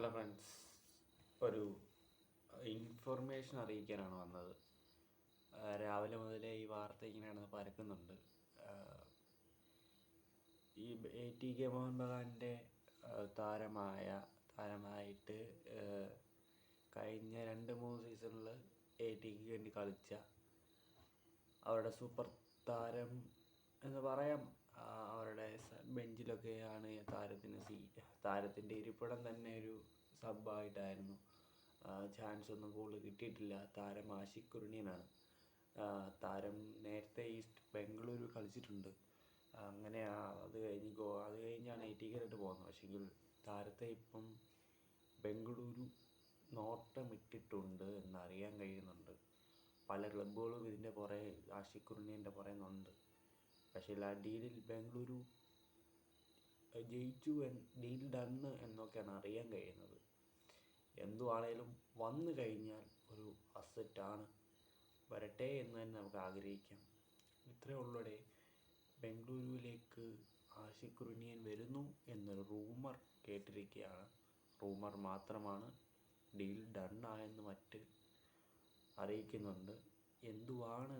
Hello friends ഒരു information അറിയിക്കാനാണ് വന്നത്. രാവിലെ മുതലേ ഈ വാർത്ത ഇങ്ങനെ പരക്കുന്നുണ്ട്. ഈ എ ടി കെ മോഹൻ ബഗാന്റെ താരമായ താരമായിട്ട് കഴിഞ്ഞ രണ്ട് മൂന്ന് സീസണിൽ എ ടിക്ക് വേണ്ടി കളിച്ച അവരുടെ സൂപ്പർ താരം എന്ന് പറയാം. അവരുടെ ബെഞ്ചിലൊക്കെയാണ് താരത്തിന് സീ താരത്തിന്റെ ഇരിപ്പിടം തന്നെ ഒരു സബ്ബായിട്ടായിരുന്നു. ചാൻസ് ഒന്നും കൂടുതൽ കിട്ടിയിട്ടില്ല. താരം ആഷിഖ് താരം നേരത്തെ ഈസ്റ്റ് ബംഗളൂരു കളിച്ചിട്ടുണ്ട്. അങ്ങനെ അത് കഴിഞ്ഞ് ഗോ അത് കഴിഞ്ഞാണ് ഐ ടി കയറിട്ട് പോകുന്നത്. പക്ഷെങ്കിൽ താരത്തെ ഇപ്പം ബംഗളൂരു നോട്ടമിട്ടിട്ടുണ്ട് എന്നറിയാൻ കഴിയുന്നുണ്ട്. പല ക്ലബ്ബുകളും ഇതിന്റെ പുറകെ ആഷിഖ് കുരുണിയന്റെ പുറകുന്നുണ്ട് പക്ഷേ ആ ഡീലിൽ ബാംഗ്ലൂരു ജയിച്ചു ഡീൽ ഡണ്ണ് എന്നൊക്കെയാണ് അറിയാൻ കഴിയുന്നത്. എന്തുവാണേലും വന്നു കഴിഞ്ഞാൽ ഒരു അസറ്റാണ് വരട്ടെ എന്ന് തന്നെ നമുക്ക് ആഗ്രഹിക്കാം. ഇത്രയേ ഉള്ളൂടെ. ബംഗളൂരുവിലേക്ക് ആഷിഖ് വരുന്നു എന്നൊരു റൂമർ കേട്ടിരിക്കുകയാണ്. റൂമർ മാത്രമാണ് ഡീൽ ഡണ്ണായെന്ന് മറ്റ് അറിയിക്കുന്നുണ്ട്. എന്തുവാണ്